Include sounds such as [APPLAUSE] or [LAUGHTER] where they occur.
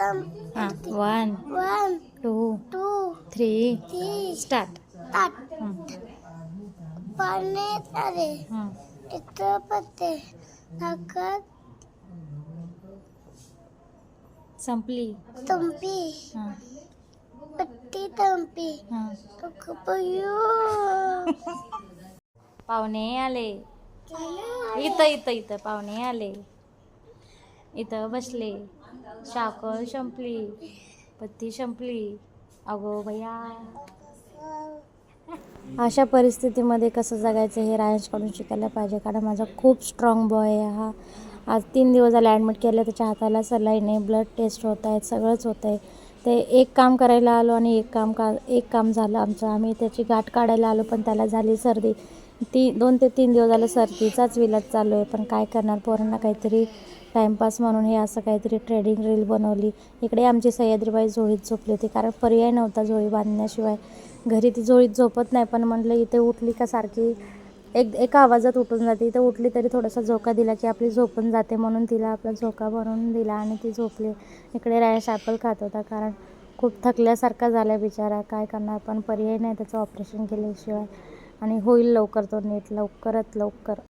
तम हां one one two two three three start ताट पाने आले. चित्रपती ताकद संपली. तंपी. हां. पट्टी तंपी. हां. [LAUGHS] पाहुणे आले. इथं इथं इथं. पाहुणे आले. इथं बसले. साखर संपली. पत्ती संपली. अगो भैया. अशा परिस्थितीमध्ये कसं जगायचं हे रायन्सकडून शिकायला पाहिजे? कारण माझा खूप स्ट्रॉंग बॉय आहे हा. आज तीन दिवस झाला ॲडमिट केलं त्याच्या हाताला सलाईन आहे ब्लड टेस्ट होत आहेत सगळंच होतं आहे. ते एक काम करायला आलो आणि एक काम का एक काम झालं आमचं. आम्ही त्याची गाठ काढायला आलो पण त्याला झाली सर्दी. ती दोन ते तीन दिवस झालं सर्दीचाच विलाज चालू आहे पण काय करणार? पोरांना काहीतरी टाईमपास म्हणून हे असं काहीतरी ट्रेडिंग रील बनवली. इकडे आमची सह्याद्रीबाई झोळीत झोपली होती कारण पर्याय नव्हता झोळी बांधण्याशिवाय. घरी ती झोळीत झोपत नाही पण म्हटलं इथे उठली का सारखी? एक एका आवाजात उठून जाते. तर उठली तरी थोडासा झोका दिला की आपली झोपून जाते म्हणून तिला आपला झोका बनवून दिला आणि ती झोपली. इकडे रॅश ॲपल खात होता कारण खूप थकल्यासारखा झाला बिचारा. काय करणार? पण पर्याय नाही त्याचं ऑपरेशन केल्याशिवाय. आणि होईल लवकर तो नीट. लवकरात लवकर.